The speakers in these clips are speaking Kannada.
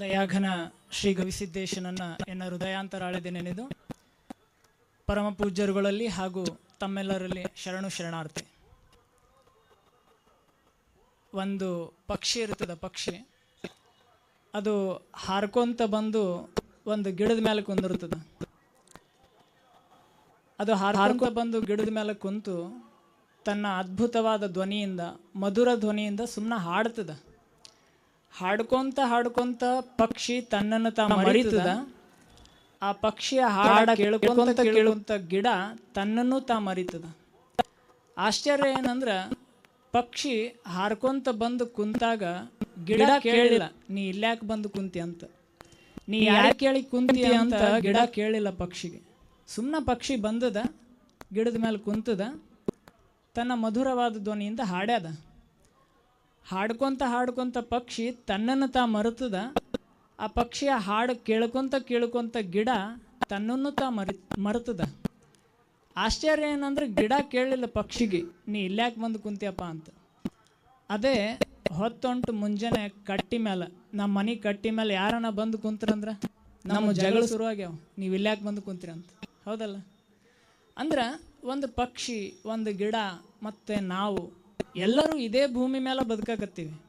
ದಯಾಘನ ಶ್ರೀ ಗವಿಸಿದ್ದೇಶನನ್ನ ಎನ್ನ ಹೃದಯಾಂತರಾಳದೆ ನೆನೆದು ಪರಮ ಪೂಜ್ಯರುಗಳಲ್ಲಿ ಹಾಗೂ ತಮ್ಮೆಲ್ಲರಲ್ಲಿ ಶರಣು ಶರಣಾರ್ಥಿ. ಒಂದು ಪಕ್ಷಿ ಇರ್ತದೆ ಪಕ್ಷಿ. ಅದು ಹಾರ್ಕೊಂತ ಬಂದು ಒಂದು ಗಿಡದ ಮೇಲೆ ಕುಂದಿರ್ತದೆ ಅದು ಹಾರ್ಕೊಂತ ಬಂದು ಗಿಡದ ಮೇಲೆ ಕುಂತು ತನ್ನ ಅದ್ಭುತವಾದ ಧ್ವನಿಯಿಂದ, ಮಧುರ ಧ್ವನಿಯಿಂದ ಸುಮ್ಮನೆ ಹಾಡ್ತದ. ಹಾಡ್ಕೊಂತ ಹಾಡ್ಕೊಂತ ಪಕ್ಷಿ ತನ್ನನ್ನು ತಾನು ಮರಿತದ? ಆ ಪಕ್ಷಿಯ ಹಾಡ ಕೇಳ್ಕೊಂತ ಕೇಳುವಂತ ಗಿಡ ತನ್ನನ್ನು ತಾ ಮರಿತದ. ಆಶ್ಚರ್ಯ ಏನಂದ್ರ ಪಕ್ಷಿ ಹಾರ್ಕೊಂತ ಬಂದು ಕುಂತಾಗ ಗಿಡ ಕೇಳಿಲ್ಲ ನೀ ಇಲ್ಯಾಕೆ ಬಂದು ಕುಂತಿ ಅಂತ? ನೀ ಯಾರು ಕೇಳಿ ಕುಂತಿ ಅಂತ ಗಿಡ ಕೇಳಿಲ್ಲ ಪಕ್ಷಿಗೆ. ಸುಮ್ಮನೆ ಪಕ್ಷಿ ಬಂದದ ಗಿಡದ ಮೇಲೆ ಕುಂತದ ತನ್ನ ಮಧುರವಾದ ಧ್ವನಿಯಿಂದ ಹಾಡ್ಯಾದ. ಹಾಡ್ಕೊಂತ ಹಾಡ್ಕೊಂತ ಪಕ್ಷಿ ತನ್ನನ್ನು ತಾ ಮರೆತದ. ಆ ಪಕ್ಷಿಯ ಹಾಡು ಕೇಳ್ಕೊಂತ ಕೇಳ್ಕೊಂತ ಗಿಡ ತನ್ನನ್ನು ತಾ ಮರಿ ಮರೆತದ. ಆಶ್ಚರ್ಯ ಏನಂದ್ರೆ ಗಿಡ ಕೇಳಲಿಲ್ಲ ಪಕ್ಷಿಗೆ ನೀ ಇಲ್ಯಾಕೆ ಬಂದು ಕುಂತಿಯಪ್ಪ ಅಂತ. ಅದೇ ಹೊತ್ತೊಂಟು ಮುಂಜಾನೆ ಕಟ್ಟಿ ಮೇಲೆ ನಮ್ಮ ಮನೆ ಕಟ್ಟಿ ಮೇಲೆ ಯಾರನ್ನ ಬಂದು ಕುಂತ್ರಂದ್ರೆ? ನಮ್ಮ ಜಗಳ ಶುರುವಾಗ್ಯಾವ ನೀವು ಇಲ್ಯಾಕೆ ಬಂದು ಕುಂತೀರ ಅಂತ. ಹೌದಲ್ಲ? ಅಂದ್ರೆ ಒಂದು ಪಕ್ಷಿ ಒಂದು ಗಿಡ ಮತ್ತು ನಾವು ಎಲ್ಲರೂ ಇದೇ ಭೂಮಿ ಮೇಲೆ ಬದುಕಾಕತ್ತೀವಿ.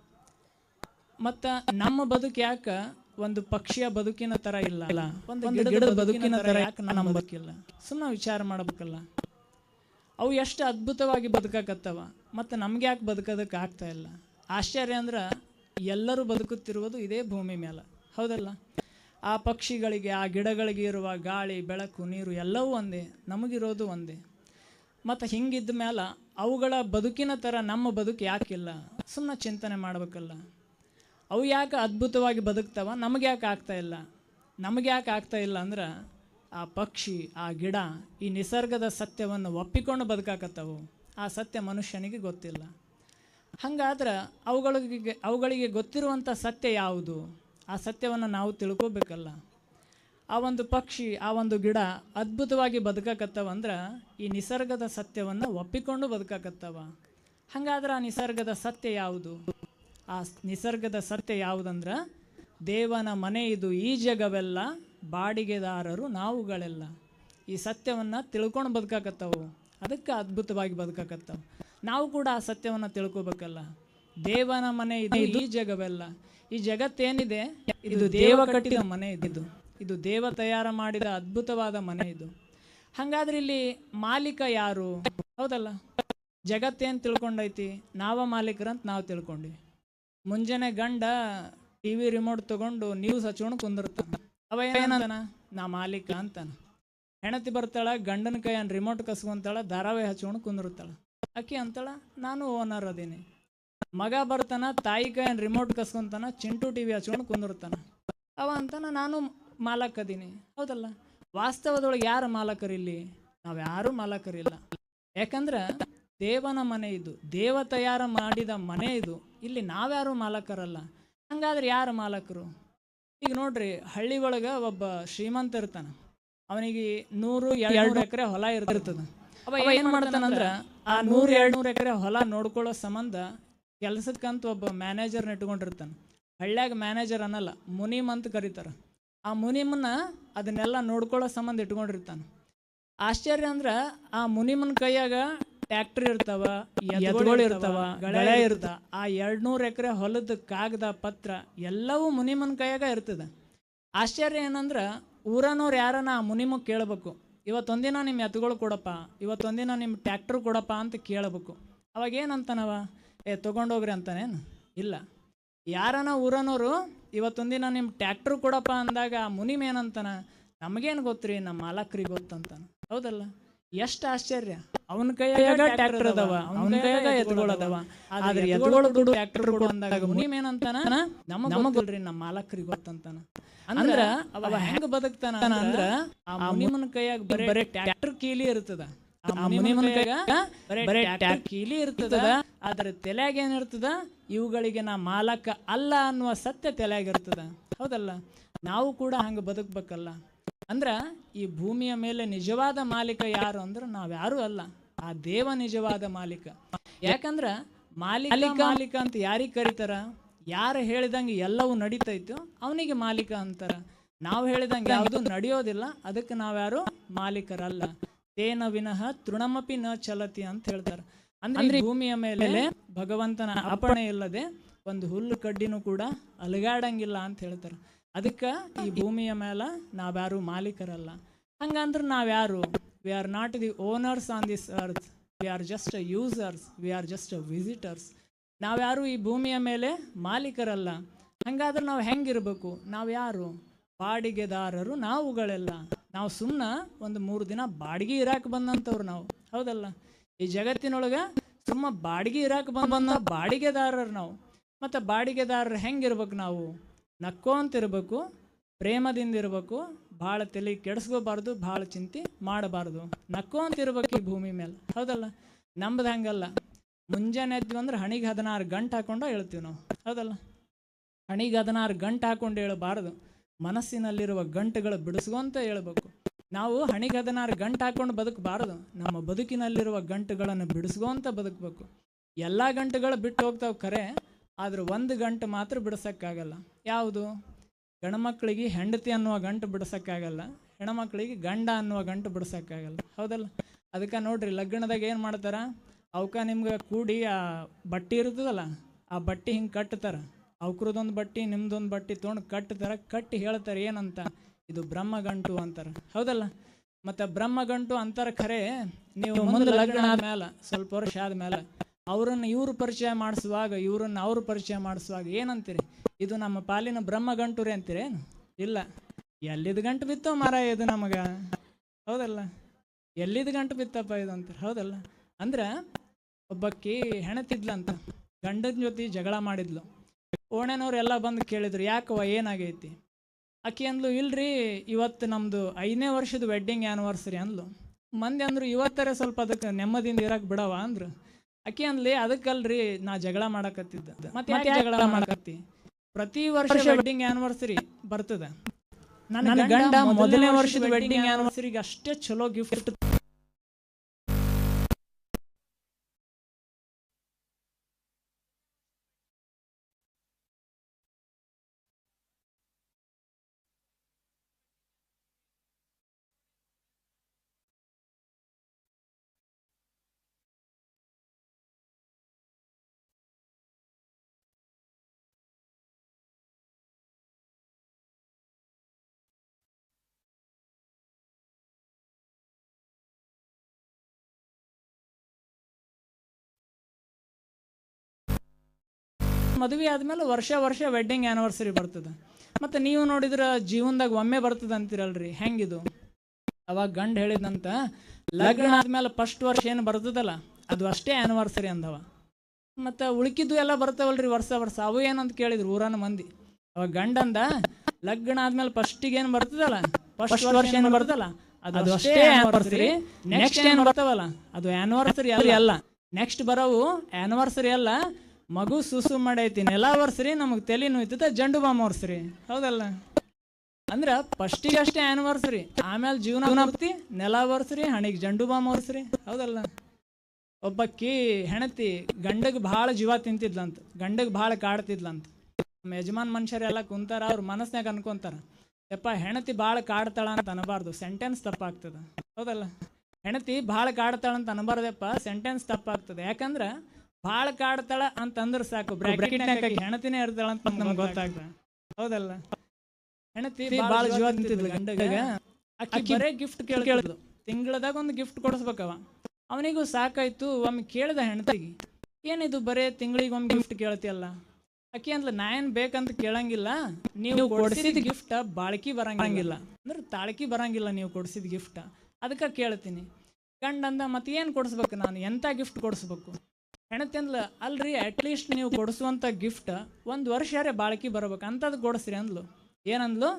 ಮತ್ತು ನಮ್ಮ ಬದುಕು ಯಾಕ ಒಂದು ಪಕ್ಷಿಯ ಬದುಕಿನ ತರ ಇಲ್ಲ. ಒಂದು ಗಿಡದ ಬದುಕಿನ ತರ ಯಾಕೆ ನಮ್ಮ ಬದುಕಿಲ್ಲ? ಸುಮ್ಮನೆ ವಿಚಾರ ಮಾಡ್ಬೇಕಲ್ಲ. ಅವು ಎಷ್ಟು ಅದ್ಭುತವಾಗಿ ಬದುಕಾಕತ್ತವ. ಮತ್ತು ನಮ್ಗೆ ಯಾಕೆ ಬದುಕೋದಕ್ಕೆ ಆಗ್ತಾ ಇಲ್ಲ? ಆಶ್ಚರ್ಯ ಅಂದ್ರೆ ಎಲ್ಲರೂ ಬದುಕುತ್ತಿರುವುದು ಇದೇ ಭೂಮಿ ಮೇಲೆ ಹೌದಲ್ಲ? ಆ ಪಕ್ಷಿಗಳಿಗೆ ಆ ಗಿಡಗಳಿಗೆ ಇರುವ ಗಾಳಿ ಬೆಳಕು ನೀರು ಎಲ್ಲವೂ ಒಂದೇ. ನಮಗಿರೋದು ಒಂದೇ. ಮತ್ತು ಹಿಂಗಿದ್ದ ಮೇಲೆ ಅವುಗಳ ಬದುಕಿನ ಥರ ನಮ್ಮ ಬದುಕು ಯಾಕಿಲ್ಲ? ಸುಮ್ಮನೆ ಚಿಂತನೆ ಮಾಡಬೇಕಲ್ಲ. ಅವು ಯಾಕೆ ಅದ್ಭುತವಾಗಿ ಬದುಕ್ತಾವ? ನಮಗೆ ಯಾಕೆ ಆಗ್ತಾ ಇಲ್ಲ? ನಮಗೆ ಯಾಕೆ ಆಗ್ತಾ ಇಲ್ಲ ಅಂದ್ರೆ ಆ ಪಕ್ಷಿ, ಆ ಗಿಡ, ಈ ನಿಸರ್ಗದ ಸತ್ಯವನ್ನು ಒಪ್ಪಿಕೊಂಡು ಬದುಕಾಕತ್ತವು. ಆ ಸತ್ಯ ಮನುಷ್ಯನಿಗೆ ಗೊತ್ತಿಲ್ಲ. ಹಂಗಾದ್ರೆ ಅವುಗಳಿಗೆ ಅವುಗಳಿಗೆ ಗೊತ್ತಿರುವಂಥ ಸತ್ಯ ಯಾವುದು? ಆ ಸತ್ಯವನ್ನು ನಾವು ತಿಳ್ಕೊಬೇಕಲ್ಲ. ಆ ಒಂದು ಪಕ್ಷಿ, ಆ ಒಂದು ಗಿಡ ಅದ್ಭುತವಾಗಿ ಬದುಕಕತ್ತವಂದ್ರೆ ಈ ನಿಸರ್ಗದ ಸತ್ಯವನ್ನು ಒಪ್ಪಿಕೊಂಡು ಬದುಕಾಕತ್ತವ. ಹಂಗಾದ್ರೆ ಆ ನಿಸರ್ಗದ ಸತ್ಯ ಯಾವುದು? ಆ ನಿಸರ್ಗದ ಸತ್ಯ ಯಾವುದಂದ್ರೆ ದೇವನ ಮನೆ ಇದು ಈ ಜಗವೆಲ್ಲ ಬಾಡಿಗೆದಾರರು ನಾವುಗಳೆಲ್ಲ. ಈ ಸತ್ಯವನ್ನು ತಿಳ್ಕೊಂಡು ಬದುಕಾಕತ್ತವು. ಅದಕ್ಕೆ ಅದ್ಭುತವಾಗಿ ಬದುಕಾಕತ್ತವು. ನಾವು ಕೂಡ ಆ ಸತ್ಯವನ್ನು ತಿಳ್ಕೊಬೇಕಲ್ಲ. ದೇವನ ಮನೆ ಇದು ಈ ಜಗವೆಲ್ಲ. ಈ ಜಗತ್ತೇನಿದೆ? ಇದು ದೇವ ಕಟ್ಟಿದ ಮನೆ ಇದು. ಇದು ದೇವ ತಯಾರ ಮಾಡಿದ ಅದ್ಭುತವಾದ ಮನೆ ಇದು. ಹಂಗಾದ್ರೆ ಇಲ್ಲಿ ಮಾಲೀಕ ಯಾರು? ಹೌದಲ್ಲ? ಜಗತ್ತೇನು ತಿಳ್ಕೊಂಡೈತಿ? ನಾವ ಮಾಲೀಕರಂತ ನಾವು ತಿಳ್ಕೊಂಡ್ವಿ. ಮುಂಜಾನೆ ಗಂಡ ಟಿ ವಿ ರಿಮೋಟ್ ತಗೊಂಡು ನ್ಯೂಸ್ ಹಚ್ಕೊಂಡು ಕುಂದಿರ್ತಾನ. ಅವ ಏನಂತಾನ? ನಾ ಮಾಲೀಕ ಅಂತಾನ. ಹೆಣತಿ ಬರ್ತಾಳ, ಗಂಡನ ಕೈಯನ್ ರಿಮೋಟ್ ಕಸ್ಕೊಂತಾಳ, ಧಾರಾವಾಹಿ ಹಚ್ಕೊಂಡು ಕುಂದಿರ್ತಾಳ. ಅಕ್ಕಿ ಅಂತಾಳ, ನಾನು ಓನರ್ ಅದೀನಿ. ಮಗ ಬರ್ತಾನ, ತಾಯಿ ಕೈಯನ್ ರಿಮೋಟ್ ಕಸ್ಕೊಂತಾನ, ಚಿಂಟು ಟಿ ವಿ ಹಚ್ಕೊಂಡು ಕುಂದಿರ್ತಾನ. ಅವ ಅಂತಾನ, ನಾನು ಮಾಲಕ್ ಅದೀನಿ ಹೌದಲ್ಲ? ವಾಸ್ತವದೊಳಗೆ ಯಾರು ಮಾಲಕರಿಲ್ಲಿ? ನಾವು ಯಾರೂ ಮಾಲಕರಿಲ್ಲ. ಯಾಕಂದ್ರೆ ದೇವನ ಮನೆ ಇದು ದೇವ ತಯಾರ ಮಾಡಿದ ಮನೆ ಇದು. ಇಲ್ಲಿ ನಾವ್ಯಾರು ಮಾಲಕರಲ್ಲ. ಹಂಗಾದ್ರೆ ಯಾರು ಮಾಲಕರು? ಈಗ ನೋಡ್ರಿ ಹಳ್ಳಿ ಒಳಗೆ ಒಬ್ಬ ಶ್ರೀಮಂತ ಇರ್ತಾನ. ಅವನಿಗೆ ನೂರು ಎರಡು. ಎಕರೆ ಹೊಲ ಇರ್ತಿರ್ತದ ಅವ ಏನ್ ಮಾಡ್ತಾನಂದ್ರ ಆ ನೂರು ಎರಡು ನೂರು ಎಕರೆ ಹೊಲ ನೋಡ್ಕೊಳ್ಳೋ ಸಂಬಂಧ ಕೆಲ್ಸಕ್ಕಂತ ಒಬ್ಬ ಮ್ಯಾನೇಜರ್ನ ಇಟ್ಕೊಂಡಿರ್ತಾನ. ಹಳ್ಳ್ಯಾಗ ಮ್ಯಾನೇಜರ್ ಅನ್ನಲ್ಲ ಮುನಿಮ್ ಅಂತ ಕರೀತಾರ. ಆ ಮುನಿಮನ್ನ ಅದನ್ನೆಲ್ಲ ನೋಡ್ಕೊಳ್ಳೋ ಸಂಬಂಧ ಇಟ್ಕೊಂಡಿರ್ತಾನೆ. ಆಶ್ಚರ್ಯ ಅಂದ್ರ ಆ ಮುನಿಮನ್ ಕೈಯಾಗ ಟ್ಯಾಕ್ಟರ್ ಇರ್ತಾವ ಇರ್ತಾವ, ಗಳೆ ಇರ್ತ, ಆ ಎರಡ್ನೂರು ಎಕರೆ ಹೊಲದ ಕಾಗದ ಪತ್ರ ಎಲ್ಲವೂ ಮುನಿಮನ್ ಕೈಯಾಗ ಇರ್ತದ. ಆಶ್ಚರ್ಯ ಏನಂದ್ರ ಊರನವ್ರು ಯಾರನ್ನ ಆ ಮುನಿಮಗ್ ಕೇಳಬೇಕು. ಇವತ್ತೊಂದಿನ ನಿಮ್ಮ ಎತ್ತುಗಳು ಕೊಡಪ್ಪ, ಇವತ್ತೊಂದಿನ ನಿಮ್ಮ ಟ್ಯಾಕ್ಟರ್ ಕೊಡಪ್ಪ ಅಂತ ಕೇಳಬೇಕು. ಅವಾಗ ಏನಂತಾನವ? ಏ, ತೊಗೊಂಡೋಗ್ರಿ ಅಂತಾನೇನು? ಇಲ್ಲ. ಯಾರನ ಊರನವರು ಇವತ್ತೊಂದಿನ ನಿಮ್ಮ ಟ್ಯಾಕ್ಟ್ರ್ ಕೊಡಪ್ಪ ಅಂದಾಗ ಆ ಮುನಿಮ್ ಏನಂತಾನ ನಮಗೇನು ಗೊತ್ತ್ರಿ ನಮ್ಮ ಮಾಲಕ್ರಿಗೆ ಗೊತ್ತಂತಾನ? ಹೌದಲ್ಲ? ಎಷ್ಟು ಆಶ್ಚರ್ಯ. ಅವನ ಕೈಯಾಗ ಟ್ಯಾಕ್ಟರ್ ಅದಾವ ಅವನ ಕೈಯಾಗ ಎತ್ತುಗಳು ಅದಾವ. ಆದ್ರೆ ಎತ್ತುಗಳು ದುಡ್ಡು ಟ್ಯಾಕ್ಟರ್ ಅಂದಾಗ ಮುನಿಮ್ ಏನಂತಾನ ನಮಗೊಲ್ರಿ ನಮ್ಮ ಮಾಲಕ್ರಿಗೆ ಗೊತ್ತಂತಾನ. ಅಂದ್ರ ಅವ ಹೆಂಗ ಬದುಕ್ತಾನ ಅಂದ್ರ ಆ ಮುನಿಮನ ಕೈಯಾಗ ಬರೀ ಬರೀ ಟ್ಯಾಕ್ಟರ್ ಕೀಲಿ ಇರ್ತದ. ಆ ಮುನಿಮನ ಕೈಯಾಗ ಬರೇ ಟ್ಯಾಕ್ಟರ್ ಕೀಲಿ ಇರ್ತದ. ಆದ್ರೆ ತಲೆಯಾಗ ಏನಿರ್ತದ ಇವುಗಳಿಗೆ ನಾ ಮಾಲಕ ಅಲ್ಲ ಅನ್ನುವ ಸತ್ಯ ತಲೆಯಾಗಿರ್ತದೆ. ಹೌದಲ್ಲ? ನಾವು ಕೂಡ ಹಂಗೆ ಬದುಕಬೇಕಲ್ಲ. ಅಂದ್ರೆ ಈ ಭೂಮಿಯ ಮೇಲೆ ನಿಜವಾದ ಮಾಲೀಕ ಯಾರು ಅಂದ್ರೆ ನಾವ್ಯಾರು ಅಲ್ಲ. ಆ ದೇವ ನಿಜವಾದ ಮಾಲೀಕ. ಯಾಕಂದ್ರ ಮಾಲೀಕ ಮಾಲೀಕ ಅಂತ ಯಾರಿಗೆ ಕರೀತಾರ? ಯಾರು ಹೇಳಿದಂಗೆ ಎಲ್ಲವೂ ನಡೀತೈತೋ ಅವನಿಗೆ ಮಾಲೀಕ ಅಂತಾರ. ನಾವು ಹೇಳಿದಂಗೆ ಯಾವುದು ನಡೆಯೋದಿಲ್ಲ ಅದಕ್ಕೆ ನಾವ್ಯಾರು ಮಾಲೀಕರಲ್ಲ. ತೇನ ವಿನಃ ತೃಣಮಪಿ ನ ಚಲತಿ ಅಂತ ಹೇಳ್ತಾರೆ. ಅಂದ್ರೆ ಭೂಮಿಯ ಮೇಲೆ ಭಗವಂತನ ಅಪಣೆ ಇಲ್ಲದೆ ಒಂದು ಹುಲ್ಲು ಕಡ್ಡಿನೂ ಕೂಡ ಅಲಗಾಡಂಗಿಲ್ಲ ಅಂತ ಹೇಳ್ತಾರೆ. ಅದಕ್ಕೆ ಈ ಭೂಮಿಯ ಮೇಲೆ ನಾವ್ಯಾರು ಮಾಲೀಕರಲ್ಲ. ಹಂಗಂದ್ರೆ ನಾವ್ಯಾರು? We are not the owners on this earth we are just users we are just visitors ನಾವ್ಯಾರು ಈ ಭೂಮಿಯ ಮೇಲೆ ಮಾಲೀಕರಲ್ಲ. ಹಂಗಾದ್ರೆ ನಾವು ಹೆಂಗಿರ್ಬೇಕು? ನಾವು ಯಾರು ಬಾಡಿಗೆದಾರರು ನಾವುಗಳೆಲ್ಲ. ನಾವು ಸುಮ್ಮನೆ ಒಂದು ಮೂರು ದಿನ ಬಾಡಿಗೆ ಇರಾಕ್ ಬಂದಂಥವ್ರು ನಾವು. ಹೌದಲ್ಲ? ಈ ಜಗತ್ತಿನೊಳಗೆ ಸುಮ್ಮ ಬಾಡಿಗೆ ಇರಾಕ್ ಬಂದ್ ಬಾಡಿಗೆದಾರರು ನಾವು. ಮತ್ತು ಬಾಡಿಗೆದಾರರು ಹೆಂಗಿರ್ಬೇಕು ನಾವು? ನಕ್ಕೋಂತಿರ್ಬೇಕು ಪ್ರೇಮದಿಂದ ಇರಬೇಕು, ಭಾಳ ತಲೆ ಕೆಡಿಸ್ಕೋಬಾರ್ದು, ಭಾಳ ಚಿಂತೆ ಮಾಡಬಾರ್ದು. ನಕ್ಕೋಂತಿರ್ಬೇಕು ಈ ಭೂಮಿ ಮೇಲೆ. ಹೌದಲ್ಲ? ನಂಬದು ಹಂಗಲ್ಲ. ಮುಂಜಾನೆ ಎದ್ವಿ ಅಂದ್ರೆ ಹಣಿಗೆ ಹದಿನಾರು ಗಂಟೆ ಹಾಕೊಂಡು ಹೇಳ್ತೀವಿ ನಾವು. ಹೌದಲ್ಲ? ಹಣಿಗೆ ಹದಿನಾರು ಗಂಟೆ ಹಾಕೊಂಡು ಹೇಳಬಾರ್ದು. ಮನಸ್ಸಿನಲ್ಲಿರುವ ಗಂಟುಗಳು ಬಿಡಿಸ್ಕೊಂತ ಹೇಳ್ಬೇಕು. ನಾವು ಹಣಿಗೆ ಹದಿನಾರು ಗಂಟು ಹಾಕೊಂಡು ಬದುಕಬಾರದು. ನಮ್ಮ ಬದುಕಿನಲ್ಲಿರುವ ಗಂಟುಗಳನ್ನು ಬಿಡಿಸ್ಕೊಂತ ಬದುಕಬೇಕು. ಎಲ್ಲ ಗಂಟುಗಳು ಬಿಟ್ಟು ಹೋಗ್ತಾವೆ ಖರೆ ಆದ್ರೆ ಒಂದು ಗಂಟು ಮಾತ್ರ ಬಿಡಿಸೋಕ್ಕಾಗಲ್ಲ. ಯಾವುದು? ಗಣಮಕ್ಕಳಿಗೆ ಹೆಂಡತಿ ಅನ್ನುವ ಗಂಟು ಬಿಡಿಸೋಕ್ಕಾಗಲ್ಲ. ಹೆಣ್ಮಕ್ಳಿಗೆ ಗಂಡ ಅನ್ನುವ ಗಂಟು ಬಿಡಿಸೋಕ್ಕಾಗಲ್ಲ. ಹೌದಲ್ಲ? ಅದಕ್ಕೆ ನೋಡ್ರಿ, ಲಗ್ನದಾಗ ಏನು ಮಾಡ್ತಾರೆ? ಅವಕ್ಕ ನಿಮ್ಗೆ ಕೂಡಿ ಆ ಬಟ್ಟೆ ಇರ್ತದಲ್ಲ, ಆ ಬಟ್ಟೆ ಹಿಂಗೆ ಕಟ್ತಾರ. ಅವ್ರದ್ದೊಂದು ಬಟ್ಟೆ, ನಿಮ್ದೊಂದು ಬಟ್ಟೆ ತೊಗೊಂಡು ಕಟ್ತಾರ. ಕಟ್ಟಿ ಹೇಳ್ತಾರೆ ಏನಂತ? ಇದು ಬ್ರಹ್ಮಗಂಟು ಅಂತಾರ. ಹೌದಲ್ಲ? ಮತ್ತೆ ಬ್ರಹ್ಮಗಂಟು ಅಂತಾರ ಖರೆ ನೀವು ಮುಂದೆ ಲಗ್ನ ಆದ್ಮೇಲೆ ಸ್ವಲ್ಪ ವರ್ಷ ಆದ್ಮೇಲೆ ಅವ್ರನ್ನ ಇವರು ಪರಿಚಯ ಮಾಡಿಸುವಾಗ ಇವ್ರನ್ನ ಅವರು ಪರಿಚಯ ಮಾಡಿಸುವಾಗ ಏನಂತೀರಿ? ಇದು ನಮ್ಮ ಪಾಲಿನ ಬ್ರಹ್ಮಗಂಟು ರೀ ಅಂತೀರೇನು ಇಲ್ಲ. ಎಲ್ಲಿದ ಗಂಟು ಬಿತ್ತೋ ಮರ ಇದು ನಮಗ? ಹೌದಲ್ಲ? ಎಲ್ಲಿದ ಗಂಟು ಬಿತ್ತಪ್ಪ ಇದು ಅಂತಾರೆ. ಹೌದಲ್ಲ? ಅಂದ್ರೆ ಒಬ್ಬಕ್ಕಿ ಹೆಣತಿದ್ಲಂತ ಗಂಡನ ಜೊತೆ ಜಗಳ ಮಾಡಿದ್ಲು. ಓಣೆನವ್ರು ಎಲ್ಲ ಬಂದು ಕೇಳಿದ್ರು ಯಾಕವ್ವ ಏನಾಗೈತಿ? ಆಕಿ ಅಂದ್ಲು ಇಲ್ರಿ ಇವತ್ತು ನಮ್ದು ಐದನೇ ವರ್ಷದ ವೆಡ್ಡಿಂಗ್ ಆ್ಯನಿವರ್ಸರಿ ಅಂದ್ಲು. ಮಂದಿ ಅಂದ್ರು ಇವತ್ತರ ಸ್ವಲ್ಪ ಅದಕ್ಕೆ ನೆಮ್ಮದಿಯಿಂದ ಇರಕ್ಕೆ ಬಿಡವ ಅಂದ್ರು. ಆಕಿ ಅಂದ್ಲಿ ಅದಕ್ಕಲ್ರಿ ನಾ ಜಗಳ ಮಾಡಕತ್ತಿದ್ದ. ಮತ್ತೆ ಜಗಳ ಮಾಡಕತ್ತಿ? ಪ್ರತಿ ವರ್ಷ ವೆಡ್ಡಿಂಗ್ ಆ್ಯನಿವರ್ಸರಿ ಬರ್ತದೆ. ನನ್ನ ಗಂಡ ಮೊದಲನೇ ವರ್ಷದ ವೆಡ್ಡಿಂಗ್ ಆ್ಯನಿವರ್ಸರಿಗೆ ಅಷ್ಟೇ ಚಲೋ ಗಿಫ್ಟ್ ಮದುವೆ ಆದ್ಮೇಲೆ ವರ್ಷ ವರ್ಷ ವೆಡ್ಡಿಂಗ್ ಆ್ಯನಿವರ್ಸರಿ ಬರ್ತದೆ. ಮತ್ತು ನೀವು ನೋಡಿದ್ರೆ ಜೀವನದಾಗ ಒಮ್ಮೆ ಬರ್ತದೆ ಅಂತೀರಲ್ರಿ? ಹೆಂಗಿದು? ಅವಾಗ ಗಂಡ ಹೇಳಿದಂತ ಲಗ್ನ ಆದ್ಮೇಲೆ ಫಸ್ಟ್ ವರ್ಷ ಏನು ಬರ್ತದಲ್ಲ ಅದು ಅಷ್ಟೇ ಆ್ಯನಿವರ್ಸರಿ ಅಂದವ. ಮತ್ತು ಉಳಿಕಿದ್ದು ಎಲ್ಲ ಬರ್ತಾವಲ್ರಿ ವರ್ಷ ವರ್ಷ ಅವು ಏನಂತ ಕೇಳಿದ್ರು ಊರನ ಮಂದಿ. ಅವಾಗ ಗಂಡಂದ ಲಗ್ನ ಆದ್ಮೇಲೆ ಫಸ್ಟಿಗೆ ಏನು ಬರ್ತದಲ್ಲ ಫಸ್ಟ್ ವರ್ಷ ಏನು ಬರ್ತಲ್ಲ ಅದು ಅಷ್ಟೇ ಆ್ಯನಿವರ್ಸರಿ ನೆಕ್ಸ್ಟ್ ಏನು ಬರ್ತಾವಲ್ಲ ಅದು ಆ್ಯನಿವರ್ಸರಿ ಅಲ್ಲ. ಅಲ್ಲ ನೆಕ್ಸ್ಟ್ ಬರೋವು ಆ್ಯನಿವರ್ಸರಿ ಅಲ್ಲ ಮಗು ಸುಸು ಮಾಡೈತಿ ನೆಲಾವರ್ಸರಿ ನಮಗೆ ತಲೆ ನೋಯ್ತದ ಜಂಡು ಬಾಂಬ್ ಒರ್ಸ್ರಿ. ಹೌದಲ್ಲ? ಅಂದ್ರ ಫಸ್ಟಿಗೆ ಅಷ್ಟೇ ಆನಿವರ್ಸರಿ ಆಮೇಲೆ ಜೀವನ ನೆಲ ಒರ್ಸ್ರಿ, ಹಣಿಗೆ ಜಂಡು ಬಾಂಬ್ ಒರ್ಸ್ರಿ. ಹೌದಲ್ಲ? ಒಬ್ಬಕ್ಕಿ ಹೆಣತಿ ಗಂಡಗೆ ಭಾಳ ಜೀವ ತಿಂತಿದ್ಲಂತ, ಗಂಡಗೆ ಭಾಳ ಕಾಡ್ತಿದ್ಲಂತ. ನಮ್ಮ ಯಜಮಾನ್ ಮನುಷ್ಯರೆಲ್ಲ ಕುಂತಾರ, ಅವ್ರ ಮನಸ್ನಾಗ ಅನ್ಕೊಂತಾರ, ಯಪ್ಪ ಹೆಣತಿ ಭಾಳ ಕಾಡ್ತಾಳ ಅಂತ ಅನಬಾರ್ದು ಸೆಂಟೆನ್ಸ್ ತಪ್ಪಾಗ್ತದ. ಹೌದಲ್ಲ? ಹೆಣತಿ ಭಾಳ ಕಾಡ್ತಾಳ ಅಂತ ಅನಬಾರ್ದಪ್ಪ ಸೆಂಟೆನ್ಸ್ ತಪ್ಪಾಗ್ತದೆ. ಯಾಕಂದ್ರ ಭಾಳ ಕಾಡ್ತಾಳ ಅಂತಂದ್ರೆ ಸಾಕು. ಹೆಣತಿನೇ ಇರ್ತಾಳ ಅಂತ ನಮ್ಗೆ ಗೊತ್ತಾಗ ಹೌದಲ್ಲ. ಹೆಣತಿ ಭಾಳ ಜೀವ ತಿಂತಿದ್ಲು ಗಂಡಗ. ಅಕ್ಕಿ ಬರೇ ಗಿಫ್ಟ್ ತಿಂಗಳದಾಗ ಒಂದು ಗಿಫ್ಟ್ ಕೊಡಿಸ್ಬೇಕವ ಅವನಿಗೂ ಸಾಕಾಯ್ತು ಒಮ್ಮೆ ಕೇಳ್ದ ಹೆಣತಿಗೆ. ಏನಿದು ಬರೇ ತಿಂಗಳಿಗೆ ಒಮ್ಮೆ ಗಿಫ್ಟ್ ಕೇಳ್ತಿಯಲ್ಲ? ಅಕ್ಕಿ ಅಂದ್ಲ ನಾ ಏನ್ ಬೇಕಂತ ಕೇಳಂಗಿಲ್ಲ. ನೀವು ಕೊಡಿಸಿದ ಗಿಫ್ಟ್ ಬಾಳ್ಕಿ ಬರಂಗಿಲ್ಲ. ಅಂದ್ರೆ ತಾಳ್ಕಿ ಬರಂಗಿಲ್ಲ ನೀವು ಕೊಡಿಸಿದ ಗಿಫ್ಟ್ ಅದಕ್ಕೆ ಕೇಳ್ತೀನಿ. ಗಂಡಂದ ಮತ್ತೆ ಏನು ಕೊಡಿಸ್ಬೇಕು ನಾನು? ಎಂಥ ಗಿಫ್ಟ್ ಕೊಡಿಸ್ಬೇಕು? ಹೆಣತಿ ಅಂದ್ಲ ಅಲ್ರಿ ಅಟ್ಲೀಸ್ಟ್ ನೀವು ಕೊಡಿಸುವಂಥ ಗಿಫ್ಟ್ ಒಂದು ವರ್ಷರೇ ಬಾಳ್ಕಿ ಬರ್ಬೇಕು ಅಂಥದ್ದು ಕೊಡಿಸ್ರಿ ಅಂದ್ಲು. ಏನಂದ್ಲು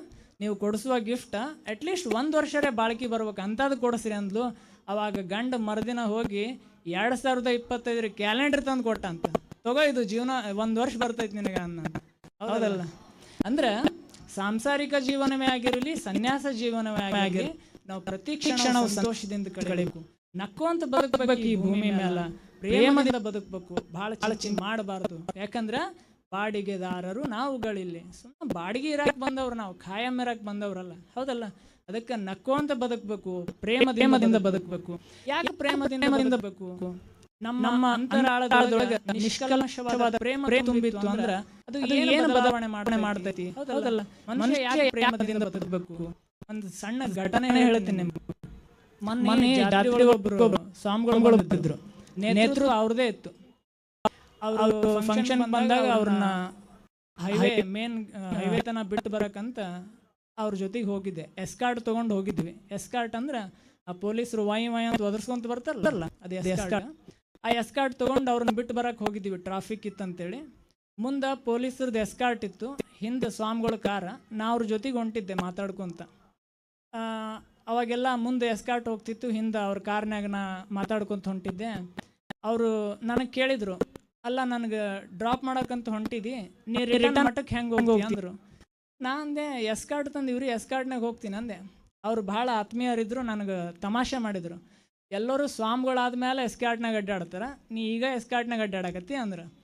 ನೀವು ಕೊಡಿಸುವ ಗಿಫ್ಟ್ ಅಟ್ಲೀಸ್ಟ್ ಒಂದು ವರ್ಷರೇ ಬಾಳ್ಕಿ ಬರ್ಬೇಕು ಅಂಥದ್ದು ಕೊಡಿಸ್ರಿ ಅಂದ್ಲು. ಅವಾಗ ಗಂಡ ಮರುದಿನ ಹೋಗಿ ಎರಡು ಸಾವಿರದ ಇಪ್ಪತ್ತೈದರ ಕ್ಯಾಲೆಂಡರ್ ತಂದು ಕೊಟ್ಟ ಅಂತ ತಗೋ ಇದು ಜೀವನ ಒಂದು ವರ್ಷ ಬರ್ತೈತಿ ನಿನಗೆ ಅನ್ನ. ಹೌದಲ್ಲ? ಅಂದ್ರೆ ಸಾಂಸಾರಿಕ ಜೀವನವೇ ಆಗಿರಲಿ ಸನ್ಯಾಸ ಜೀವನವೇ ಆಗಿರಲಿ ನಾವು ಪ್ರತಿ ಕ್ಷಣ ಸಂತೋಷದಿಂದ ಕಳೆಯಬೇಕು ನಕ್ಕೊಂತ ಬದುಕಬೇಕು ಈ ಭೂಮಿ ಮೇಲ ಪ್ರೇಮದಿಂದ ಬದುಕಬೇಕು. ಬಹಳ ಚಿಂತೆ ಮಾಡಬಾರದು. ಯಾಕಂದ್ರ ಬಾಡಿಗೆದಾರರು ನಾವುಗಳಿಲ್ಲಿ. ಸುಮ್ಮನೆ ಬಾಡಿಗೆ ಇರಾಕ್ ಬಂದವ್ರು ನಾವು ಖಾಯಂ ಇರಾಕ್ ಬಂದವ್ರಲ್ಲ. ಹೌದಲ್ಲ? ಅದಕ್ಕೆ ನಕ್ಕೊಂತ ಬದುಕಬೇಕು. ಪ್ರೇಮ ಪ್ರೇಮದಿಂದ ಬದುಕಬೇಕು. ಯಾಕೆ ಪ್ರೇಮದಿಂದ ಬದುಕಬೇಕು? ನಮ್ಮ ನಮ್ಮ ಅಂತರಾಳದೊಳಗೆ ನಿಷ್ಕಲ್ಮಶವಾದ ಪ್ರೇಮ ತುಂಬಿತ್ತು ಅಂದ್ರ ಅದು ಏನು ಬದಲಾವಣೆ ಮಾಡಣೆ ಮಾಡ್ತೈತಿ? ಹೌದಲ್ಲ? ಮನುಷ್ಯ ಯಾಕೆ ಪ್ರೇಮದಿಂದ ಬದುಕಬೇಕು? ಒಂದು ಸಣ್ಣ ಘಟನೆ ಹೇಳ್ತೀನಿ ನಿಮ್ಗೆ. ಮೊನ್ನೆ ಒಬ್ರು ಸ್ವಾಮಿಗಳು ಬಿದ್ದಿದ್ರು ನೇತೃತ್ವ ಅವ್ರದೇ ಇತ್ತು. ಅವರು ಫಂಕ್ಷನ್ ಬಂದಾಗ ಅವ್ರನ್ನ ಹೈವೇ ಮೇನ್ ಹೈವೇ ತನ ಬಿಟ್ಟು ಬರಕಂತ ಅವ್ರ ಜೊತೆಗೆ ಹೋಗಿದ್ದೆ. ಎಸ್ಕಾರ್ಟ್ ತಗೊಂಡು ಹೋಗಿದ್ವಿ. ಎಸ್ಕಾರ್ಟ್ ಅಂದ್ರ ಆ ಪೊಲೀಸರು ವಾಯಿ ವಾಯಿ ಅಂತ ಒದರ್ಸ್ಕೊಂತ ಬರ್ತಾರಲ್ಲ ಅದು ಎಸ್ಕಾರ್ಟ್ ಆ ಎಸ್ಕಾರ್ಟ್ ತಗೊಂಡು ಅವ್ರನ್ನ ಬಿಟ್ಟು ಬರಕ್ ಹೋಗಿದ್ವಿ. ಟ್ರಾಫಿಕ್ ಇತ್ತಂತೇಳಿ. ಮುಂದೆ ಪೊಲೀಸರದ್ದು ಎಸ್ಕಾರ್ಟ್ ಇತ್ತು. ಹಿಂದೆ ಸ್ವಾಮಿಗಳ ಕಾರ. ನಾ ಅವ್ರ ಜೊತೆಗೆ ಹೊಂಟಿದ್ದೆ ಮಾತಾಡ್ಕೊಂತ. ಆ, ಅವಾಗೆಲ್ಲ ಮುಂದೆ ಎಸ್ಕಾರ್ಟ್ ಹೋಗ್ತಿತ್ತು ಹಿಂದೆ ಅವ್ರ ಕಾರ್ನಾಗ ನಾ ಮಾತಾಡ್ಕೊಂತ ಹೊಂಟಿದ್ದೆ. ಅವರು ನನಗೆ ಕೇಳಿದ್ರು ಅಲ್ಲ ನನಗೆ ಡ್ರಾಪ್ ಮಾಡೋಕ್ಕಂತ ಹೊಂಟಿದ್ದಿ ನೀ ರಿಟರ್ನ್ ಮಟ್ಟಕ್ಕೆ ಹೆಂಗೆ ಹೋಗಿ ಅಂದರು. ನಾ ಅಂದೆ ಎಸ್ಕಾರ್ಟ್ ತಂದು ಇವ್ರಿ ಎಸ್ಕಾರ್ಟ್ನಾಗ ಹೋಗ್ತೀನಿ ಅಂದೆ. ಅವ್ರು ಭಾಳ ಆತ್ಮೀಯರಿದ್ರು ನನಗೆ ತಮಾಷೆ ಮಾಡಿದರು. ಎಲ್ಲರೂ ಸ್ವಾಮಿಗಳಾದ ಮೇಲೆ ಎಸ್ಕಾರ್ಟ್ನಾಗ ಅಡ್ಡಾಡ್ತಾರೆ ನೀ ಈಗ ಎಸ್ಕಾರ್ಟ್ನಾಗ ಅಡ್ಡಾಡಕತ್ತಿ ಅಂದ್ರೆ.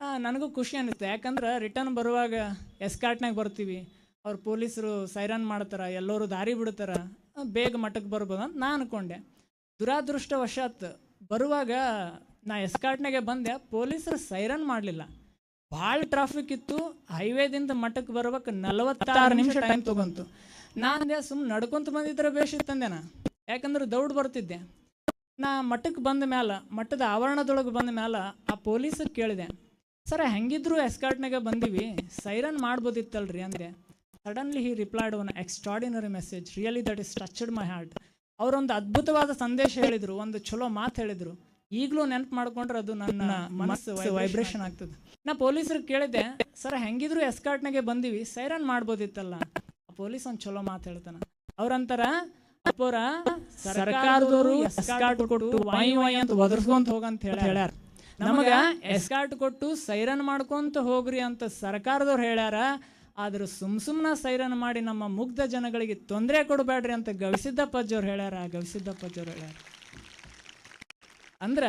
ಆ, ನನಗೂ ಖುಷಿ ಅನ್ನಿಸ್ತು ಯಾಕಂದ್ರೆ ರಿಟರ್ನ್ ಬರುವಾಗ ಎಸ್ಕಾರ್ಟ್ನಾಗ ಬರ್ತೀವಿ. ಅವ್ರು ಪೊಲೀಸರು ಸೈರನ್ ಮಾಡ್ತಾರೆ ಎಲ್ಲರೂ ದಾರಿ ಬಿಡ್ತಾರ. ಬೇಗ ಮಠಕ್ಕೆ ಬರ್ಬೋದು ಅಂತ ನಾ ಅನ್ಕೊಂಡೆ. ದುರಾದೃಷ್ಟವಶಾತ್ ಬರುವಾಗ ನಾ ಎಸ್ಕಾಟ್ನಾಗೆ ಬಂದೆ, ಪೊಲೀಸರು ಸೈರನ್ ಮಾಡಲಿಲ್ಲ. ಭಾಳ ಟ್ರಾಫಿಕ್ ಇತ್ತು ಹೈವೇದಿಂದ ಮಠಕ್ಕೆ ಬರ್ಬೇಕು ನಲವತ್ತಾರು ನಿಮಿಷ ಟೈಮ್ ತೊಗೊಂತು. ನಾನು ಸುಮ್ಮನೆ ನಡ್ಕೊಂತ ಬಂದಿದ್ರೆ ಬೇಷಿತ್ತಂದೆ ನಾ. ಯಾಕಂದ್ರೆ ದೌಡ್ ಬರ್ತಿದ್ದೆ. ನಾ ಮಠಕ್ಕೆ ಬಂದ ಮ್ಯಾಲ, ಮಠದ ಆವರಣದೊಳಗೆ ಬಂದ ಮ್ಯಾಲ ಆ ಪೊಲೀಸ್ ಕೇಳಿದೆ, ಸರ, ಹೆಂಗಿದ್ರು ಎಸ್ಕಾಟ್ನಾಗೆ ಬಂದೀವಿ? ಸೈರನ್ ಮಾಡ್ಬೋದಿತ್ತಲ್ರಿ ಅಂದೆ. Suddenly he replied one extraordinary message really that is touched my heart ಅವರೊಂದು ಅದ್ಭುತವಾದ ಸಂದೇಶ ಹೇಳಿದರು ಒಂದು ಚಲೋ ಮಾತು ಹೇಳಿದರು. ಈಗಲೂ ನೆನಪು ಮಾಡ್ಕೊಂಡ್ರೆ ಅದು ನನ್ನ ಮನಸ್ಸು ವೈಬ್ರೇಷನ್ ಆಗ್ತದೆ. ನಾ ಪೊಲೀಸರು ಕೇಳಿದೆ ಸರ್ ಹೆಂಗಿದ್ರು ಎಸ್ಕಾರ್ಟ್ನಾಗೆ ಬಂದೀವಿ ಸೈರನ್ ಮಾಡ್ಬೋದಿತ್ತಲ್ಲ? ಪೊಲೀಸ್ ಒಂದು ಚಲೋ ಮಾತು ಹೇಳ್ತಾನ. ಅವ್ರಂತಾರ ಅಪ್ಪೋರ ಸರ್ಕಾರದವರು ಎಸ್ಕಾರ್ಟ್ ಕೊಟ್ಟು ವಾಯು ವಾಯು ಅಂತ ಒದರ್ಸ್ಕೊಂತ ಹೋಗಂತ ಹೇಳಿ ಹೇಳ್ಯಾರ. ನಮಗ ಎಸ್ಕಾರ್ಟ್ ಕೊಟ್ಟು ಸೈರನ್ ಮಾಡ್ಕೊಂತ ಹೋಗ್ರಿ ಅಂತ ಸರ್ಕಾರದವ್ರು ಹೇಳ್ಯಾರ. ಆದ್ರೆ ಸುಮ್ ಸುಮ್ನ ಸೈರನ್ ಮಾಡಿ ನಮ್ಮ ಮುಗ್ಧ ಜನಗಳಿಗೆ ತೊಂದರೆ ಕೊಡಬೇಡ್ರಿ ಅಂತ ಗವಿಸಿದ್ದಪ್ಪಜ್ಜವ್ರು ಹೇಳ್ಯಾರ ಗವಿಸಿದ್ದಪ್ಪಜ್ಜವ್ರು ಹೇಳ್ಯಾರ. ಅಂದ್ರ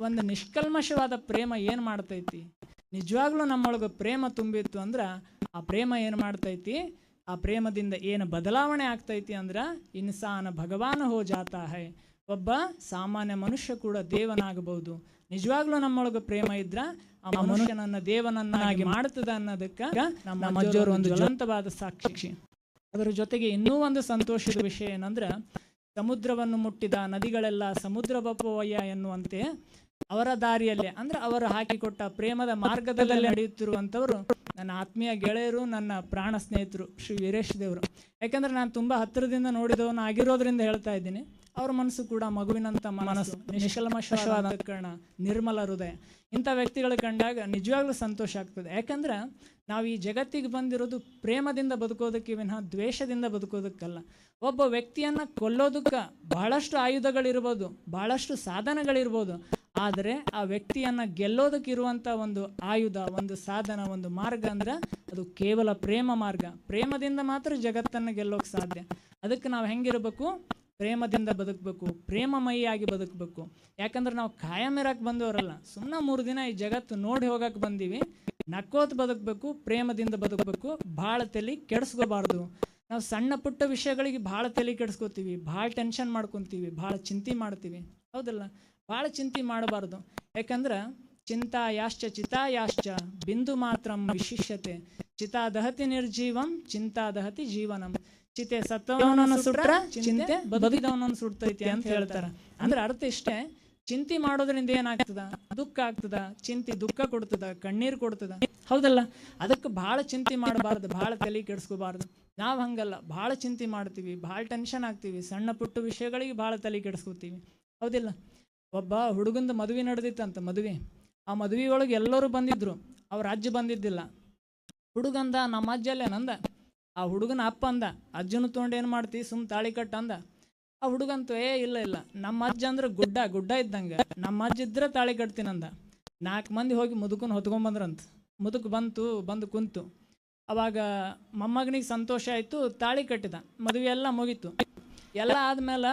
ಒಂದು ನಿಷ್ಕಲ್ಮಶವಾದ ಪ್ರೇಮ ಏನು ಮಾಡ್ತೈತಿ? ನಿಜವಾಗ್ಲೂ ನಮ್ಮೊಳಗೆ ಪ್ರೇಮ ತುಂಬಿತ್ತು ಅಂದ್ರೆ ಆ ಪ್ರೇಮ ಏನು ಮಾಡ್ತೈತಿ? ಆ ಪ್ರೇಮದಿಂದ ಏನು ಬದಲಾವಣೆ ಆಗ್ತೈತಿ ಅಂದ್ರೆ ಇನ್ಸಾನ ಭಗವಾನ ಹೋ ಜಾತ ಹೈ. ಒಬ್ಬ ಸಾಮಾನ್ಯ ಮನುಷ್ಯ ಕೂಡ ದೇವನಾಗಬಹುದು. ನಿಜವಾಗ್ಲೂ ನಮ್ಮೊಳಗೆ ಪ್ರೇಮ ಇದ್ರ ಆ ಮನುಷ್ಯನನ್ನ ದೇವನನ್ನಾಗಿ ಮಾಡ್ತದ ಅನ್ನೋದಕ್ಕೆ ನಮ್ಮ ಅಜ್ಜವರು ಒಂದು ಜ್ವಲಂತವಾದ ಸಾಕ್ಷಿ. ಅದರ ಜೊತೆಗೆ ಇನ್ನೂ ಒಂದು ಸಂತೋಷದ ವಿಷಯ ಏನಂದ್ರೆ ಸಮುದ್ರವನ್ನು ಮುಟ್ಟಿದ ನದಿಗಳೆಲ್ಲ ಸಮುದ್ರ ಬಪ್ಪವಯ್ಯ ಎನ್ನುವಂತೆ ಅವರ ದಾರಿಯಲ್ಲೇ ಅಂದ್ರೆ ಅವರು ಹಾಕಿಕೊಟ್ಟ ಪ್ರೇಮದ ಮಾರ್ಗದಲ್ಲೇ ನಡೆಯುತ್ತಿರುವಂಥವ್ರು ನನ್ನ ಆತ್ಮೀಯ ಗೆಳೆಯರು ನನ್ನ ಪ್ರಾಣ ಸ್ನೇಹಿತರು ಶ್ರೀ ವೀರೇಶ್ ದೇವರು. ಯಾಕಂದ್ರೆ ನಾನು ತುಂಬಾ ಹತ್ತಿರದಿಂದ ನೋಡಿದವನು ಆಗಿರೋದ್ರಿಂದ ಹೇಳ್ತಾ ಇದ್ದೀನಿ. ಅವ್ರ ಮನಸ್ಸು ಕೂಡ ಮಗುವಿನಂತ ಮನಸ್ಸು. ನಿಷ್ಕಲ್ಮಶವಾದ ಕರ್ಣ ನಿರ್ಮಲ ಹೃದಯ. ಇಂಥ ವ್ಯಕ್ತಿಗಳು ಕಂಡಾಗ ನಿಜವಾಗ್ಲೂ ಸಂತೋಷ ಆಗ್ತದೆ. ಯಾಕಂದ್ರೆ ನಾವು ಈ ಜಗತ್ತಿಗೆ ಬಂದಿರೋದು ಪ್ರೇಮದಿಂದ ಬದುಕೋದಕ್ಕೆ ವಿನಃ ದ್ವೇಷದಿಂದ ಬದುಕೋದಕ್ಕಲ್ಲ. ಒಬ್ಬ ವ್ಯಕ್ತಿಯನ್ನ ಕೊಲ್ಲೋದಕ್ಕೆ ಬಹಳಷ್ಟು ಆಯುಧಗಳಿರ್ಬೋದು ಬಹಳಷ್ಟು ಸಾಧನಗಳಿರ್ಬೋದು. ಆದರೆ ಆ ವ್ಯಕ್ತಿಯನ್ನ ಗೆಲ್ಲೋದಕ್ಕಿರುವಂಥ ಒಂದು ಆಯುಧ, ಒಂದು ಸಾಧನ, ಒಂದು ಮಾರ್ಗ ಅಂದ್ರೆ ಅದು ಕೇವಲ ಪ್ರೇಮ ಮಾರ್ಗ. ಪ್ರೇಮದಿಂದ ಮಾತ್ರ ಜಗತ್ತನ್ನು ಗೆಲ್ಲೋಕೆ ಸಾಧ್ಯ. ಅದಕ್ಕೆ ನಾವು ಹೆಂಗಿರಬೇಕು? ಪ್ರೇಮದಿಂದ ಬದುಕಬೇಕು. ಪ್ರೇಮಮಯಿಯಾಗಿ ಬದುಕಬೇಕು. ಯಾಕಂದ್ರೆ ನಾವು ಕಾಯಂ ಇರಕ್ಕೆ ಬಂದವರಲ್ಲ. ಸುಮ್ಮನೆ ಮೂರು ದಿನ ಈ ಜಗತ್ತು ನೋಡಿ ಹೋಗಕ್ಕೆ ಬಂದೀವಿ. ನಕ್ಕೋತ್ ಬದುಕಬೇಕು, ಪ್ರೇಮದಿಂದ ಬದುಕಬೇಕು, ಭಾಳ ತಲೆ ಕೆಡಿಸ್ಕೋಬಾರ್ದು. ನಾವು ಸಣ್ಣ ಪುಟ್ಟ ವಿಷಯಗಳಿಗೆ ಭಾಳ ತಲೆ ಕೆಡಿಸ್ಕೋತೀವಿ. ಭಾಳ ಟೆನ್ಷನ್ ಮಾಡ್ಕೊತೀವಿ. ಭಾಳ ಚಿಂತೆ ಮಾಡ್ತೀವಿ. ಹೌದಲ್ಲ? ಭಾಳ ಚಿಂತೆ ಮಾಡಬಾರ್ದು. ಯಾಕಂದ್ರೆ ಚಿಂತಾ ಯಾಶ್ಚ ಚಿತಾ ಯಾಶ್ಚ ಬಿಂದು ಮಾತ್ರಂ ವಿಶಿಷ್ಯತೆ. ಚಿತಾ ದಹತಿ ನಿರ್ಜೀವಂ ಚಿಂತಾ ದಹತಿ ಜೀವನಂ. ಚಿತೆ ಸತ್ತವನನ್ನು ಸುಟ್ರ ಚಿಂತೆ ಬದುಕಿದವನನ್ನು ಸುಡ್ತೈತಿ ಅಂತ ಹೇಳ್ತಾರ. ಅಂದ್ರೆ ಅರ್ಥ ಇಷ್ಟೇ. ಚಿಂತೆ ಮಾಡೋದ್ರಿಂದ ಏನಾಗ್ತದ? ದುಃಖ ಆಗ್ತದ. ಚಿಂತೆ ದುಃಖ ಕೊಡ್ತದ ಕಣ್ಣೀರು ಕೊಡ್ತದ. ಹೌದಲ್ಲ? ಅದಕ್ಕೆ ಭಾಳ ಚಿಂತೆ ಮಾಡಬಾರ್ದು ಭಾಳ ತಲೆ ಕೆಡಿಸ್ಕೋಬಾರ್ದು. ನಾವು ಹಂಗಲ್ಲ. ಭಾಳ ಚಿಂತೆ ಮಾಡ್ತೀವಿ ಭಾಳ ಟೆನ್ಷನ್ ಆಗ್ತೀವಿ. ಸಣ್ಣ ಪುಟ್ಟ ವಿಷಯಗಳಿಗೆ ಭಾಳ ತಲೆ ಕೆಡಿಸ್ಕೋತೀವಿ. ಹೌದಿಲ್ಲ? ಒಬ್ಬ ಹುಡುಗಂದು ಮದುವೆ ನಡೆದಿತ್ತಂತ, ಮದುವೆ. ಆ ಮದುವೆ ಒಳಗೆ ಎಲ್ಲರೂ ಬಂದಿದ್ರು. ಅವ್ರ ಅಜ್ಜ ಬಂದಿದ್ದಿಲ್ಲ. ಹುಡುಗಂದ ನಮ್ಮ ಅಜ್ಜಲ್ಲೇ ನಂದ ಆ ಹುಡುಗನ ಅಪ್ಪ ಅಂದ, ಅಜ್ಜನ ತೊಗೊಂಡು ಏನು ಮಾಡ್ತಿ? ಸುಮ್ ತಾಳಿ ಕಟ್ಟ ಅಂದ. ಆ ಹುಡುಗಂತೂ ಏ, ಇಲ್ಲ ಇಲ್ಲ. ನಮ್ಮ ಅಜ್ಜ ಅಂದ್ರೆ ಗುಡ್ಡ ಗುಡ್ಡ ಇದ್ದಂಗೆ. ನಮ್ಮ ಅಜ್ಜ ಇದ್ರೆ ತಾಳಿ ಕಟ್ತೀನಂದ ನಾಲ್ಕು ಮಂದಿ ಹೋಗಿ ಮುದುಕನ್ನು ಹೊತ್ಕೊಂಬಂದ್ರಂತ ಮುದುಕ್ ಬಂತು, ಬಂದು ಕುಂತು. ಅವಾಗ ಮೊಮ್ಮಗನಿಗೆ ಸಂತೋಷ ಆಯಿತು, ತಾಳಿ ಕಟ್ಟಿದ. ಮದುವೆ ಎಲ್ಲ ಮುಗೀತು. ಎಲ್ಲ ಆದ್ಮೇಲೆ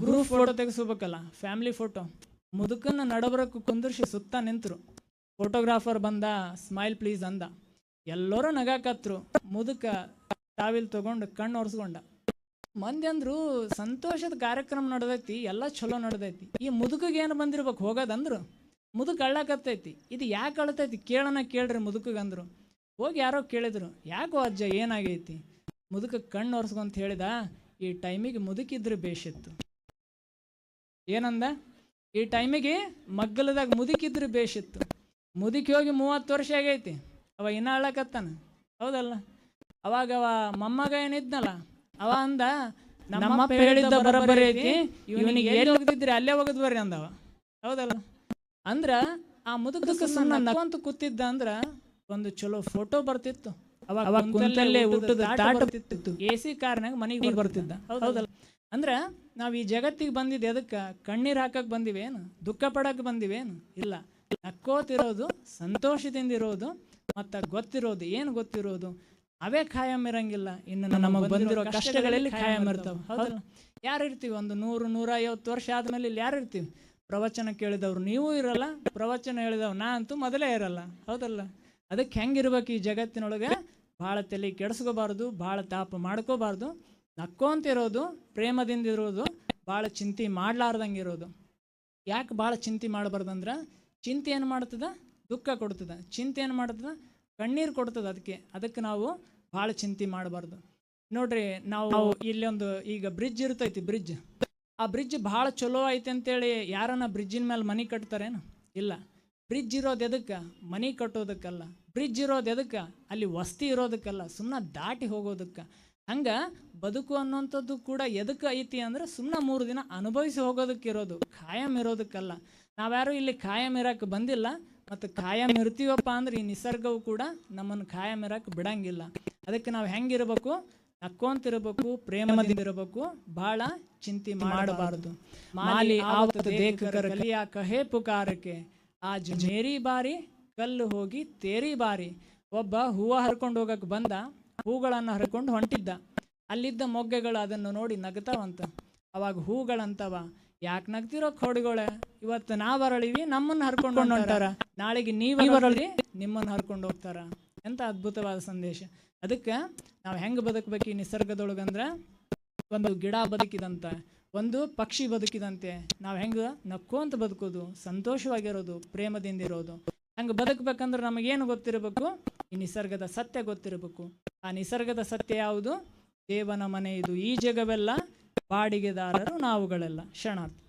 ಗ್ರೂಪ್ ಫೋಟೋ ತೆಗೆಸ್ಬೇಕಲ್ಲ ಫ್ಯಾಮಿಲಿ ಫೋಟೋ ಮುದುಕನ್ನ ನಡಬರಕ್ಕೆ ಕುಂದಿರ್ಸಿ ಸುತ್ತ ನಿಂತರು. ಫೋಟೋಗ್ರಾಫರ್ ಬಂದ ಸ್ಮೈಲ್ ಪ್ಲೀಸ್ ಅಂದ. ಎಲ್ಲರೂ ನಗಾಕತ್ರು. ಮುದುಕ ಟಾವಿಲ್ ತಗೊಂಡು ಕಣ್ಣು ಒರೆಸ್ಕೊಂಡ. ಮಂದಿ ಅಂದ್ರು ಸಂತೋಷದ ಕಾರ್ಯಕ್ರಮ ನಡೆದೈತಿ, ಎಲ್ಲ ಚಲೋ ನಡೆದೈತಿ. ಈ ಮುದುಕಿಗೆ ಏನು ಬಂದಿರ್ಬೇಕು ಹೋಗೋದಂದ್ರು ಮುದುಕ ಅಳ್ಳಾಕತ್ತೈತಿ. ಇದು ಯಾಕೆ ಅಳತೈತಿ? ಕೇಳೋಣ ಕೇಳ್ರಿ ಮುದುಕಗಂದ್ರು ಹೋಗಿ ಯಾರೋ ಕೇಳಿದ್ರು, ಯಾಕೋ ಅಜ್ಜ ಏನಾಗೈತಿ? ಮುದುಕ ಕಣ್ಣು ಒರೆಸ್ಕೊಂತ ಹೇಳಿದ ಈ ಟೈಮಿಗೆ ಮುದುಕಿದ್ರೆ ಬೇಷಿತ್ತು. ಏನಂದ? ಈ ಟೈಮಿಗೆ ಮಗ್ಗಲದಾಗ ಮುದುಕಿದ್ರೆ ಬೇಷಿತ್ತು. ಮುದುಕಿ ಹೋಗಿ ಮೂವತ್ತು ವರ್ಷ ಆಗೈತಿ. ಅವ ಇನ್ನ ಅಳಕತ್ತಾನ ಹೌದಲ್ಲ? ಅವಾಗ ಅವ ಮೊಮ್ಮಗ ಏನಿದ್ನಲ್ಲ ಅವ ಅಂದ ನಮ್ಮಪ್ಪ ಹೇಳಿದ್ದ ಬರೋಬ್ಬರಿ ಐತಿ ಇವನಿಗೆ ಎಲ್ಲಿ ಹೋಗ್ತಿದ್ರಿ ಅಲ್ಲೇ ಹೋಗದ್ ಬರ್ರಿ ಅಂದವ. ಹೌದಲ್ಲ? ಅಂದ್ರ ಆ ಮುದುಕ ಸುಮ್ಮನೆ ನಕ್ಕಂತ ಕೂತಿದ್ದ ಅಂದ್ರ ಒಂದು ಚಲೋ ಫೋಟೋ ಬರ್ತಿತ್ತು. ಅವಾಗ ಕುಂತಲ್ಲೇ ಊಟದ ತಾಟ ಬರ್ತಿತ್ತು. ಎ ಸಿ ಕಾರ್ನಾಗ ಮನೆಗೆ ಬರ್ತಿದ್ದ. ಹೌದಲ್ಲ? ಅಂದ್ರ ನಾವು ಈ ಜಗತ್ತಿಗೆ ಬಂದಿದ್ದು ಎದಕ್ಕ? ಕಣ್ಣೀರ್ ಹಾಕಕ್ ಬಂದಿವೇನು? ದುಃಖ ಪಡಕ್ ಬಂದಿವೇನು? ಇಲ್ಲ. ನಕ್ಕೋತಿರೋದು ಸಂತೋಷದಿಂದ ಇರೋದು ಮತ್ತ ಗೊತ್ತಿರೋದು ಏನು ಗೊತ್ತಿರೋದು ಅವೇ ಖಾಯಂ ಇರಂಗಿಲ್ಲ. ಇನ್ನು ನಮಗೆ ಬಂದಿರೋ ಕಷ್ಟಗಳಲ್ಲಿ ಖಾಯಂ ಇರ್ತಾವ. ಹೌದಲ್ಲ? ಯಾರು ಇರ್ತೀವಿ? ಒಂದು ನೂರು ನೂರ ಐವತ್ತು ವರ್ಷ ಆದ್ಮೇಲೆ ಇಲ್ಲಿ ಯಾರು ಇರ್ತೀವಿ? ಪ್ರವಚನ ಕೇಳಿದವ್ರು ನೀವು ಇರಲ್ಲ ಪ್ರವಚನ ಹೇಳಿದವ್ ನಾ ಅಂತೂ ಮೊದಲೇ ಇರಲ್ಲ. ಹೌದಲ್ಲ? ಅದಕ್ಕೆ ಹೆಂಗಿರ್ಬೇಕು ಈ ಜಗತ್ತಿನೊಳಗೆ? ಭಾಳ ತಲೆ ಕೆಡಿಸ್ಕೋಬಾರ್ದು, ಭಾಳ ತಾಪ ಮಾಡ್ಕೋಬಾರ್ದು. ನಕ್ಕೊಂತಿರೋದು ಪ್ರೇಮದಿಂದ ಇರೋದು, ಭಾಳ ಚಿಂತೆ ಮಾಡ್ಲಾರ್ದಂಗೆ ಇರೋದು ಯಾಕೆ ಭಾಳ ಚಿಂತೆ ಮಾಡಬಾರ್ದಂದ್ರೆ, ಚಿಂತೆ ಏನು ಮಾಡ್ತದ? ದುಃಖ ಕೊಡ್ತದ. ಚಿಂತೆ ಏನು ಮಾಡ್ತದ? ಕಣ್ಣೀರು ಕೊಡ್ತದ ಅದಕ್ಕೆ ಅದಕ್ಕೆ ನಾವು ಭಾಳ ಚಿಂತೆ ಮಾಡಬಾರ್ದು. ನೋಡ್ರಿ, ನಾವು ಇಲ್ಲೊಂದು ಈಗ ಬ್ರಿಡ್ಜ್ ಇರ್ತೈತಿ ಬ್ರಿಡ್ಜ್. ಆ ಬ್ರಿಡ್ಜ್ ಭಾಳ ಚಲೋ ಐತೆ ಅಂತೇಳಿ ಯಾರನ್ನ ಬ್ರಿಡ್ಜಿನ ಮೇಲೆ ಮನೆ ಕಟ್ತಾರೇನು? ಇಲ್ಲ. ಬ್ರಿಡ್ಜ್ ಇರೋದು ಎದಕ್ಕೆ? ಮನೆ ಕಟ್ಟೋದಕ್ಕಲ್ಲ. ಬ್ರಿಡ್ಜ್ ಇರೋದು ಎದಕ್ಕೆ? ಅಲ್ಲಿ ವಸ್ತಿ ಇರೋದಕ್ಕಲ್ಲ ಸುಮ್ಮನೆ ದಾಟಿ ಹೋಗೋದಕ್ಕೆ. ಹಂಗೆ ಬದುಕು ಅನ್ನೋಂಥದ್ದು ಕೂಡ ಎದಕ್ಕೆ ಐತಿ ಅಂದ್ರೆ ಸುಮ್ಮನೆ ಮೂರು ದಿನ ಅನುಭವಿಸಿ ಹೋಗೋದಕ್ಕೆ ಇರೋದು, ಖಾಯಂ ಇರೋದಕ್ಕಲ್ಲ. ನಾವ್ಯಾರು ಇಲ್ಲಿ ಖಾಯಂ ಇರಕ್ಕೆ ಬಂದಿಲ್ಲ, ಮತ್ತು ಖಾಯಂ ಇರ್ತೀವಪ್ಪ ಅಂದ್ರೆ ಈ ನಿಸರ್ಗವು ಕೂಡ ನಮ್ಮನ್ನು ಖಾಯಂ ಇರಕ್ಕೆ ಬಿಡಂಗಿಲ್ಲ. ಅದಕ್ಕೆ ನಾವು ಹೆಂಗಿರಬೇಕು? ನಕ್ಕೊಂತಿರ್ಬೇಕು, ಪ್ರೇಮದಿಂದ ಇರಬೇಕು ಬಹಳ ಚಿಂತೆ ಮಾಡಬಾರದು. ಮಾಲಿ ಕಹೆ ಪುಕಾರಕ್ಕೆ, ಆಜ್ ಮೇರಿ ಬಾರಿ ಕಲ್ಲು ಹೋಗಿ ತೇರಿ ಬಾರಿ ಒಬ್ಬ ಹೂವ ಹರ್ಕೊಂಡು ಹೋಗಕ್ಕೆ ಬಂದ ಹೂಗಳನ್ನು ಹರ್ಕೊಂಡು ಹೊಂಟಿದ್ದ. ಅಲ್ಲಿದ್ದ ಮೊಗ್ಗೆಗಳು ಅದನ್ನು ನೋಡಿ ನಗ್ತಾವಂತ. ಅವಾಗ ಹೂಗಳಂತವ ಯಾಕೆ ನಗ್ತಿರೋ ಖೋಡಿಗೊಳೆ ಇವತ್ತು ನಾವ್ ಅರಳಿವಿ ನಮ್ಮನ್ನು ಹರ್ಕೊಂಡು ಹೊಂಟಾರ. ನಾಳೆಗೆ ನೀವ್ ಅರಳಿ ನಿಮ್ಮನ್ನ ಹರ್ಕೊಂಡು ಹೋಗ್ತಾರ. ಎಂತ ಅದ್ಭುತವಾದ ಸಂದೇಶ. ಅದಕ್ಕೆ ನಾವು ಹೆಂಗ್ ಬದುಕಬೇಕು ಈ ನಿಸರ್ಗದೊಳಗಂದ್ರೆ? ಒಂದು ಗಿಡ ಬದುಕಿದಂತ ಒಂದು ಪಕ್ಷಿ ಬದುಕಿದಂತೆ. ನಾವು ಹೆಂಗ ನಕ್ಕೋಂತ ಬದುಕೋದು ಸಂತೋಷವಾಗಿರೋದು ಪ್ರೇಮದಿಂದ ಇರೋದು. ಹಂಗೆ ಬದುಕಬೇಕಂದ್ರೆ ನಮಗೇನು ಗೊತ್ತಿರಬೇಕು? ಈ ನಿಸರ್ಗದ ಸತ್ಯ ಗೊತ್ತಿರಬೇಕು. ಆ ನಿಸರ್ಗದ ಸತ್ಯ ಯಾವುದು? ದೇವನ ಮನೆ ಇದು. ಈ ಜಗವೆಲ್ಲ ಬಾಡಿಗೆದಾರರು ನಾವುಗಳೆಲ್ಲ. ಶರಣಾರ್ಥಿ.